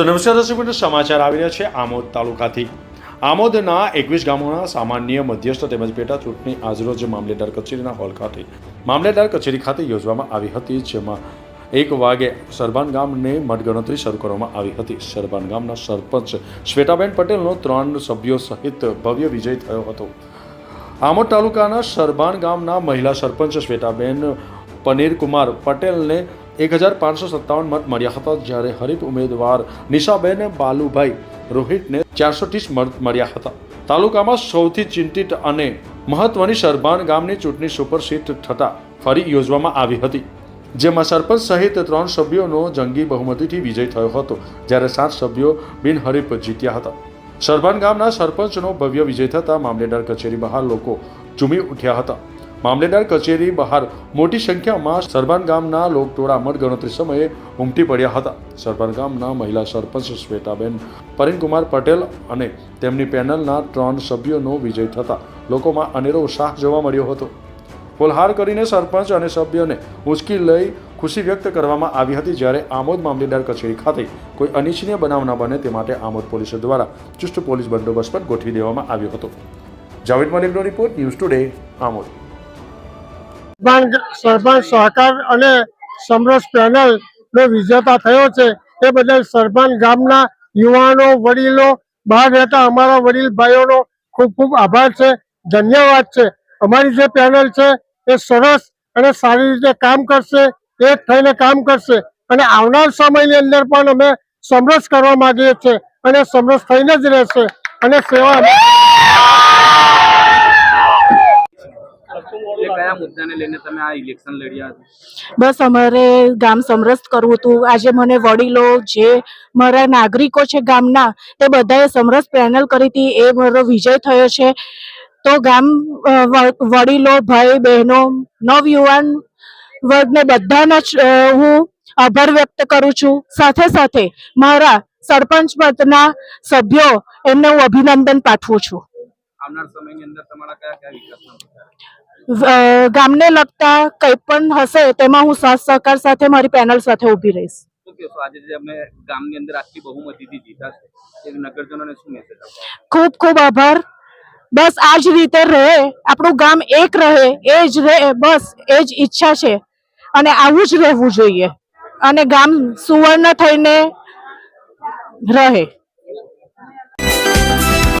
તો નમસ્કાર દર્શક સમાચાર આવી રહ્યા છે આમોદ તાલુકાથી. આમોદના એકવીસ ગામોના સામાન્ય મધ્યસ્થ તેમજ પેટા ચૂંટણી આજરોજ મામલેદાર કચેરીના હોલ ખાતે. મામલેદાર કચેરી ખાતે યોજવામાં આવી હતી, જેમાં એક વાગે સરબાન ગામને મતગણતરી શરૂ કરવામાં આવી હતી. સરબાન ગામના સરપંચ શ્વેતાબેન પટેલનો ત્રણ સભ્યો સહિત ભવ્ય વિજય થયો હતો. આમોદ તાલુકાના સરબાન ગામના મહિલા સરપંચ શ્વેતાબેન પનીરકુમાર પટેલને એક હજાર પાંચસો સત્તાવન મત મળ્યા હતા જ્યારે હરીફ ઉમેદવાર નિશાબેન બાલુભાઈ રોહિતને ચારસો ત્રીસ મત મળ્યા હતા. તાલુકામાં સૌથી ચિંતિત અને મહત્વની સરભાન ગામની ચૂંટણી સુપરસીટ થતાં ફરી યોજવામાં આવી હતી. જેમાં સરપંચ સહિત ત્રણ સભ્યોનો જંગી બહુમતીથી વિજય થયો હતો, જ્યારે સાત સભ્યો બિનહરીફ જીત્યા હતા. સરભાન ગામના સરપંચનો ભવ્ય વિજય થતાં મામલેદાર કચેરી બહાર લોકો ઝૂમી ઉઠ્યા હતા. મામલેદાર કચેરી બહાર મોટી સંખ્યામાં સરબાન ગામના લોકટોળા મતગણતરી સમયે ઉમટી પડ્યા હતા. સરબાન ગામના મહિલા સરપંચ શ્વેતાબેન પરિણકુમાર પટેલ અને તેમની પેનલના ત્રણ સભ્યોનો વિજય થતાં લોકોમાં અનેરો ઉત્સાહ જોવા મળ્યો હતો. ફુલહાર કરીને સરપંચ અને સભ્યોને ઉંચકી લઈ ખુશી વ્યક્ત કરવામાં આવી હતી જ્યારે આમોદ મામલેદાર કચેરી ખાતે કોઈ અનિચ્છનીય બનાવ ન બને તે માટે આમોદ પોલીસ દ્વારા ચુસ્ત પોલીસ બંદોબસ્ત પણ ગોઠવી દેવામાં આવ્યો હતો. Javed મલિકનો report news today Amod. Sarpanch sarpanch સહકાર અને સમરસ પેનલ નો વિજેતા થયો છે. એ બદલ સરપંચ ગામના યુવાનો, વડીલો, બહાર રહેતા અમારા વડીલ ભાઈઓનો ખૂબ ખૂબ આભાર છે. ધન્યવાદ છે. અમારી જે પેનલ છે એ સરસ અને સારી રીતે કામ કરશે, એક થઈને કામ કરશે. અને આવનાર સમયની અંદર પણ અમે સમરસ કરવા માંગીએ છીએ. અને સમરસ થઈને જ રહેશે. અને સેવા કયા મુદ્દાને લઈને તમે આ ઇલેક્શન લડ્યા બસ અમારે ગામ સમરસ કરવું હતું. આજે મને વડીલો જે મારા નાગરિકો છે ગામના, તે બધાએ સમરસ પેનલ કરી હતી. એ મારો વિજય થયો છે. તો ગામ વડીલો, ભાઈ, બહેનો, નવયુવાન વર્ગને બધાના હું આભાર વ્યક્ત કરું છું. સાથે સાથે મારા સરપંચ પદના સભ્યો એમને હું અભિનંદન પાઠવું છું. આવનાર સમયની અંદર તમારા કયા કયા વિકાસના ગામને લગતા કંઈ પણ હશે તેમાં હું સાથ સહકાર સાથે મારી પેનલ સાથે ઊભી રહીશ. ખૂબ ખૂબ આભાર. બસ આ જ રીતે રહે આપણું ગામ એક રહે એ જ રહે બસ એ જ ઈચ્છા છે. અને આવું જ રહેવું જોઈએ. અને ગામ સુવર્ણ થઈને રહે.